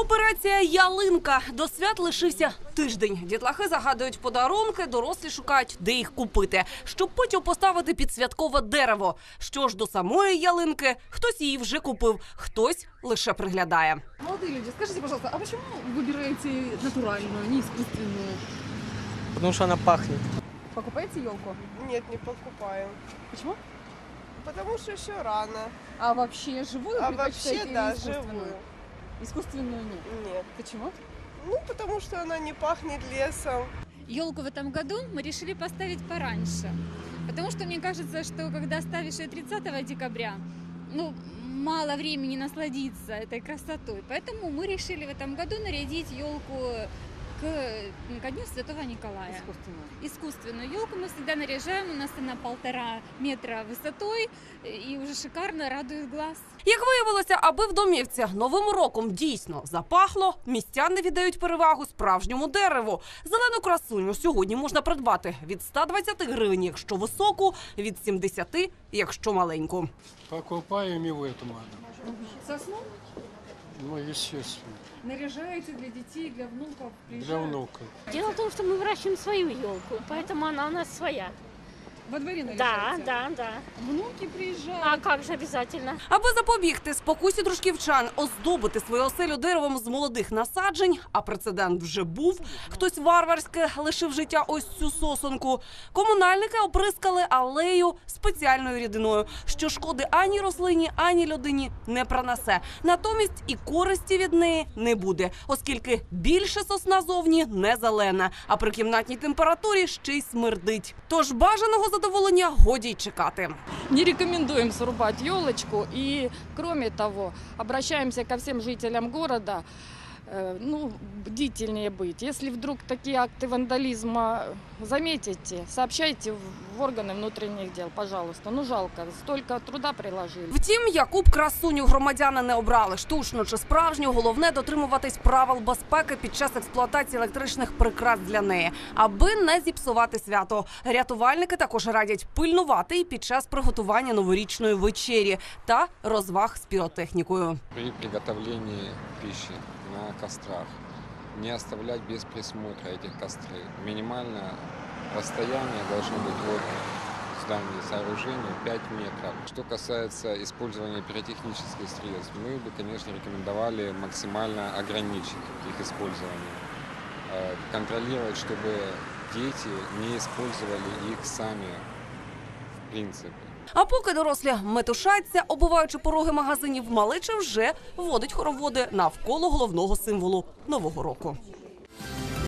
Операція Ялинка до свят лишився тиждень. Дітлахи загадують подарунки, дорослі шукають, де їх купити, щоб потім поставити під святкове дерево. Що ж до самої ялинки, хтось її вже купив, хтось лише приглядає. Молодые люди, скажите, пожалуйста, а почему выбираете натуральную, не искусственную? Потому что она пахнет. Покупаете елку? Нет, не покупаем. Почему? Потому что еще рано. А вообще живую А вообще, да, живую. Искусственную нет. Нет. Почему? Ну, потому что она не пахнет лесом. Елку в этом году мы решили поставить пораньше. Потому что мне кажется, что когда ставишь ее 30 декабря, ну, мало времени насладиться этой красотой. Поэтому мы решили в этом году нарядить елку к, ко дню Святого Николая. Искусственную. Искусственную елку мы всегда наряжаем, у нас она полтора метра высотой и уже шикарно радует глаз. Як виявилося, аби в домівці новим роком дійсно запахло, містяни віддають перевагу справжньому дереву. Зелену красуню сьогодні можна придбати від 120 гривень, якщо високу, від 70, якщо маленьку. Покупаем и в этом году. Сосну Ну, естественно, наряжаете для детей, для внуков. для приезжают. внука. Дело в том, что мы выращиваем свою елку, поэтому она у нас своя. Во дворе Да, да, да. Внуки приезжают. А как же обязательно? Аби запобігти спокусі дружківчан, оздобити свою оселю деревом з молодих насаджень, а прецедент вже був. Хтось варварське лишив життя ось цю сосонку. Комунальники оприскали алею спеціальною рідиною, що шкоди ані рослині, ані людині не пронесе. Натомість і користі від неї не буде, оскільки більше сосна зовні не зелена, а при кімнатній температурі ще й смердить. Тож бажаного задоволення годі й чекати. Не рекомендуем срубать елочку и, кроме того, обращаемся ко всем жителям э, ну, бдительнее быть. Если вдруг такие акты вандализма заметите, сообщайте в органы внутренних дел, пожалуйста. Ну, жалко, столько труда приложили. Втім, яку б красуню громадяни не обрали, штучну чи справжню, головне дотримуватись правил безпеки під час експлуатації електричних прикрас для неї, аби не зіпсувати свято. Рятувальники також радять пильнувати і під час приготування новорічної вечері та розваг з піротехнікою. при приготовлении пищи на кострах не оставлять без присмотра этих костры. Минимальное расстояние должно быть от здания сооружения 5 метров. Что касается использования пиротехнических средств, мы бы, конечно, рекомендовали максимально ограничить их использование. Э, Контролировать, чтобы дети не использовали их сами в принципе. А поки дорослі метушаться, обуваючи пороги магазинів, малеча вже водить хороводи навколо головного символу нового року.